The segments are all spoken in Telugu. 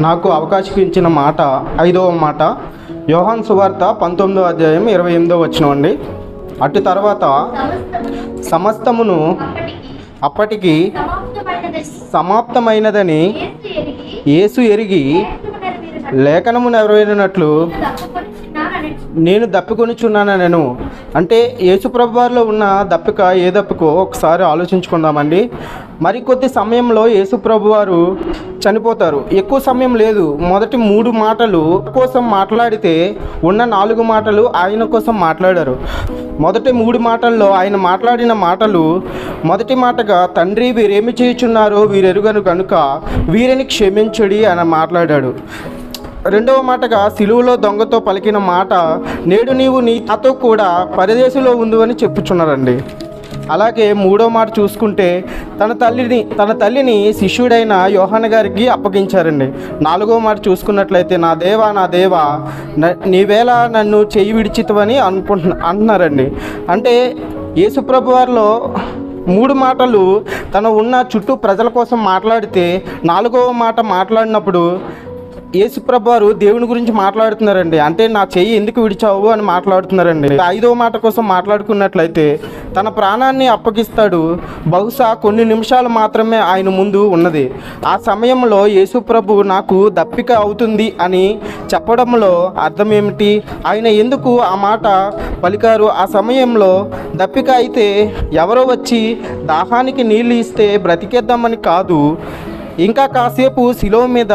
నాకు అవకాశం ఇచ్చిన మాట ఐదవ మాట యోహాన్ సువార్త పంతొమ్మిదో అధ్యాయం ఇరవై ఎనిమిదో వచ్చిన అండి అటు తర్వాత సమస్తమును అప్పటికి సమాప్తమైనదని ఏసు యేసు ఎరిగి లేఖనము నెరవేరినట్లు నేను దప్పికొనిచున్నాను నేను అంటే యేసుప్రభు వారిలో ఉన్న దప్పిక ఏ దప్పికో ఒకసారి ఆలోచించుకుందామండి. మరికొద్ది సమయంలో యేసుప్రభు వారు చనిపోతారు. ఎక్కువ సమయం లేదు. మొదటి మూడు మాటలు కోసం మాట్లాడితే ఉన్న నాలుగు మాటలు ఆయన కోసం మాట్లాడారు. మొదటి మూడు మాటల్లో ఆయన మాట్లాడిన మాటలు మొదటి మాటగా తండ్రి వీరేమి చేయుచున్నారో వీరెరుగను కనుక వీరిని క్షమించుడి అని మాట్లాడాడు. రెండవ మాటగా సిలువలో దొంగతో పలికిన మాట నేడు నీవు నీ తాతో కూడా పరదేశంలో ఉంది అని చెప్పుచున్నారండి. అలాగే మూడో మాట చూసుకుంటే తన తల్లిని తన తల్లిని శిష్యుడైన యోహాన్ గారికి అప్పగించారండి. నాలుగో మాట చూసుకున్నట్లయితే నా దేవా నా దేవా నీవేలా నీవేళ నన్ను చేయి విడిచితవని అనుకుంటున్నా అంటున్నారండి అంటే యేసుప్రభు వారిలో మూడు మాటలు తను ఉన్న చుట్టూ ప్రజల కోసం మాట్లాడితే నాలుగవ మాట మాట్లాడినప్పుడు యేసుప్రభు వారు దేవుని గురించి మాట్లాడుతున్నారండి. అంటే నా చెయ్యి ఎందుకు విడిచావు అని మాట్లాడుతున్నారండి. ఐదవ మాట కోసం మాట్లాడుకున్నట్లయితే తన ప్రాణాన్ని అప్పగిస్తాడు. బహుశా కొన్ని నిమిషాలు మాత్రమే ఆయన ముందు ఉన్నది. ఆ సమయంలో యేసుప్రభు నాకు దప్పిక అవుతుంది అని చెప్పడంలో అర్థం ఏమిటి ఆయన ఎందుకు ఆ మాట పలికారు? ఆ సమయంలో దప్పిక అయితే ఎవరో వచ్చి దాహానికి నీళ్ళు ఇస్తే బ్రతికేద్దామని కాదు. ఇంకా కాసేపు శిలో మీద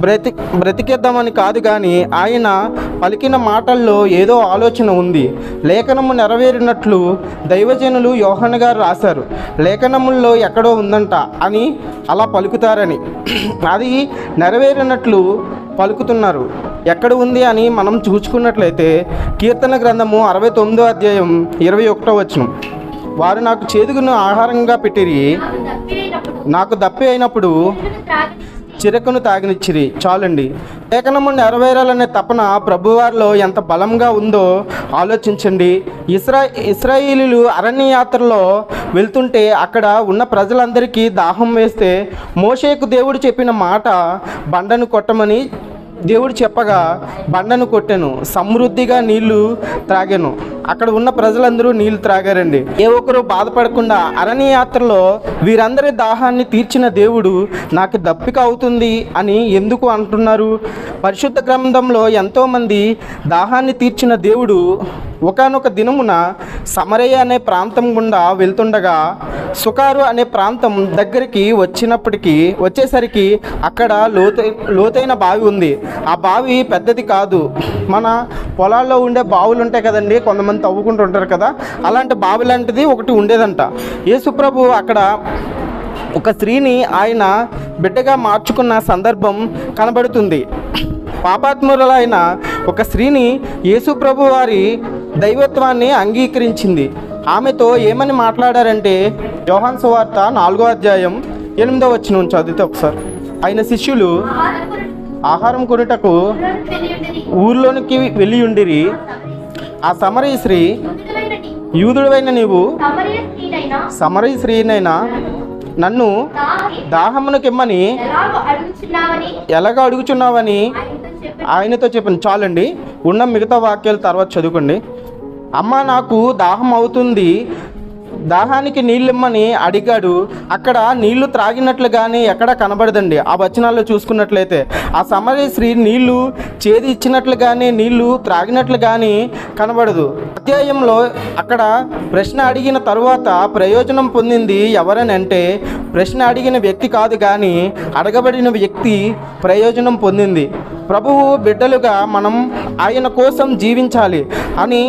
బ్రతి బ్రతికేద్దామని కాదు కానీ ఆయన పలికిన మాటల్లో ఏదో ఆలోచన ఉంది. లేఖనము నెరవేరినట్లు దైవజనులు యోహన్ గారు రాశారు. లేఖనముల్లో ఎక్కడో ఉందంట అని అలా పలుకుతారని. అది నెరవేరినట్లు పలుకుతున్నారు. ఎక్కడ ఉంది అని మనం చూసుకున్నట్లయితే కీర్తన గ్రంథము అరవై తొమ్మిదో అధ్యాయం ఇరవై ఒకటో వచనం. వారు నాకు చేదుగును ఆహారంగా పెట్టిరి. నాకు దప్పి అయినప్పుడు చిరకును తాగనిచ్చిరి. చాలండి. లేఖనము నెరవేరాలనే తపన ప్రభువారిలో ఎంత బలంగా ఉందో ఆలోచించండి. ఇస్రా ఇస్రాయిలీలు అరణ్య యాత్రలో వెళ్తుంటే అక్కడ ఉన్న ప్రజలందరికీ దాహం వేస్తే మోషేకు దేవుడు చెప్పిన మాట బండను కొట్టమని దేవుడు చెప్పగా బండను కొట్టాను సమృద్ధిగా నీళ్ళు త్రాగాను. అక్కడ ఉన్న ప్రజలందరూ నీళ్ళు త్రాగారండి. ఏ ఒక్కరు బాధపడకుండా అరణ్య యాత్రలో వీరందరి దాహాన్ని తీర్చిన దేవుడు నాకు దప్పిక అవుతుంది అని ఎందుకు అంటున్నారు? పరిశుద్ధ గ్రంథంలో ఎంతోమంది దాహాన్ని తీర్చిన దేవుడు ఒకానొక దినమున సమరయ్య అనే ప్రాంతం గుండా వెళ్తుండగా సుకారు అనే ప్రాంతం దగ్గరికి వచ్చినప్పటికీ వచ్చేసరికి అక్కడ లోతై లోతైన బావి ఉంది. ఆ బావి పెద్దది కాదు. మన పొలాల్లో ఉండే బావులు ఉంటాయి కదండి కొంతమంది తవ్వుకుంటూ ఉంటారు కదా అలాంటి బావి లాంటిది ఒకటి ఉండేదంట. యేసుప్రభు అక్కడ ఒక స్త్రీని ఆయన బిడ్డగా మార్చుకున్న సందర్భం కనబడుతుంది. పాపాత్మురులైన ఒక స్త్రీని యేసుప్రభు వారి దైవత్వాన్ని అంగీకరించింది. ఆమెతో ఏమని మాట్లాడారంటే యోహాన్ సువార్త నాలుగో అధ్యాయం ఎనిమిదో వచ్చిన చదివితే ఒకసారి. ఆయన శిష్యులు ఆహారం కొనుటకు ఊర్లోనికి వెళ్ళి ఉండిరి. ఆ సమరీ స్త్రీ యూదుడైన నీవు సమరీ స్త్రీనైనా నన్ను దాహమునకిమ్మని ఎలాగ అడుగుచున్నావని ఆయనతో చెప్పి ఆయనతో చెప్పండి చాలండి ఉన్న మిగతా వాక్యాలు తర్వాత చదువుకోండి. అమ్మ నాకు దాహం అవుతుంది. దాహానికి నీళ్ళిమ్మని అడిగాడు. అక్కడ నీళ్ళు త్రాగినట్లు కానీ ఎక్కడ కనబడదండి. ఆ వచనాల్లో చూసుకున్నట్లయితే ఆ సమరయ స్త్రీ నీళ్ళు చేది ఇచ్చినట్లు కానీ నీళ్ళు త్రాగినట్లు కానీ కనబడదు. అధ్యాయంలో అక్కడ ప్రశ్న అడిగిన తరువాత ప్రయోజనం పొందింది ఎవరని అంటే ప్రశ్న అడిగిన వ్యక్తి కాదు కానీ అడగబడిన వ్యక్తి ప్రయోజనం పొందింది. ప్రభువు బిడ్డలుగా మనం ఆయన కోసం జీవించాలి అని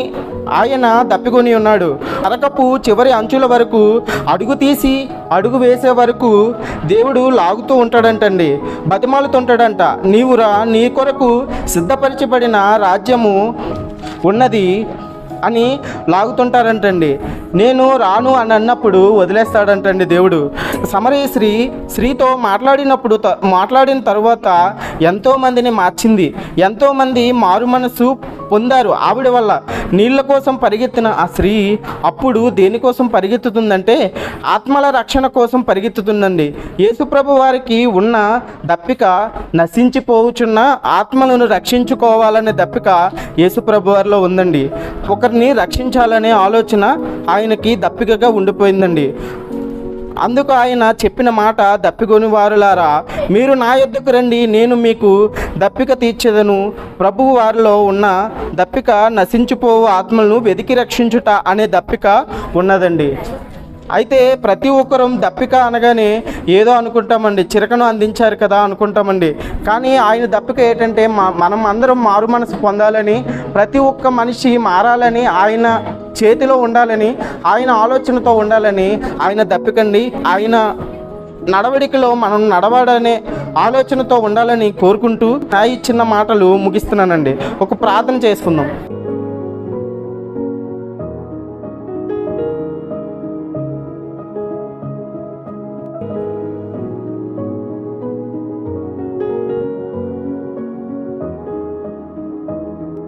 ఆయన తప్పికొని ఉన్నాడు. అరకపు చివరి అంచుల వరకు అడుగు తీసి అడుగు వేసే వరకు దేవుడు లాగుతూ ఉంటాడంటండి. బతిమాలుతుంటాడంట. నీవురా నీ కొరకు సిద్ధపరచబడిన రాజ్యము ఉన్నది అని లాగుతుంటారంటండి. నేను రాను అని అన్నప్పుడు వదిలేస్తాడంటండి దేవుడు. సమరయ స్త్రీ స్త్రీతో మాట్లాడినప్పుడు త- మాట్లాడిన తర్వాత ఎంతోమందిని మార్చింది. ఎంతోమంది మారు మనసు పొందారు. ఆవిడ వల్ల నీళ్ళ కోసం పరిగెత్తిన ఆ స్త్రీ అప్పుడు దేనికోసం పరిగెత్తుతుందంటే ఆత్మల రక్షణ కోసం పరిగెత్తుతుందండి. యేసుప్రభు వారికి ఉన్న దప్పిక నశించిపోవచ్చున్న ఆత్మలను రక్షించుకోవాలనే దప్పిక యేసుప్రభు వారిలో ఉందండి. ఒకరిని రక్షించాలనే ఆలోచన ఆయనకి దప్పికగా ఉండిపోయిందండి. అందుకు ఆయన చెప్పిన మాట దప్పికొని వారులారా మీరు నా యొద్దకు రండి నేను మీకు దప్పిక తీర్చేదను. ప్రభువు వారిలో ఉన్న దప్పిక నశించిపోవు ఆత్మలను వెతికి రక్షించుట అనే దప్పిక ఉన్నదండి. అయితే ప్రతి ఒక్కరం దప్పిక అనగానే ఏదో అనుకుంటామండి చిరకను అందించారు కదా అనుకుంటామండి. కానీ ఆయన దప్పిక ఏంటంటే మా మనం అందరం మారు మనసు పొందాలని ప్రతి ఒక్క మనిషి మారాలని ఆయన చేతిలో ఉండాలని ఆయన ఆలోచనతో ఉండాలని ఆయన దప్పికండి ఆయన నడవడికలో మనం నడవడనే ఆలోచనతో ఉండాలని కోరుకుంటూ నా ఈ చిన్న మాటలు ముగిస్తున్నానండి. ఒక ప్రార్థన చేసుకుందాం.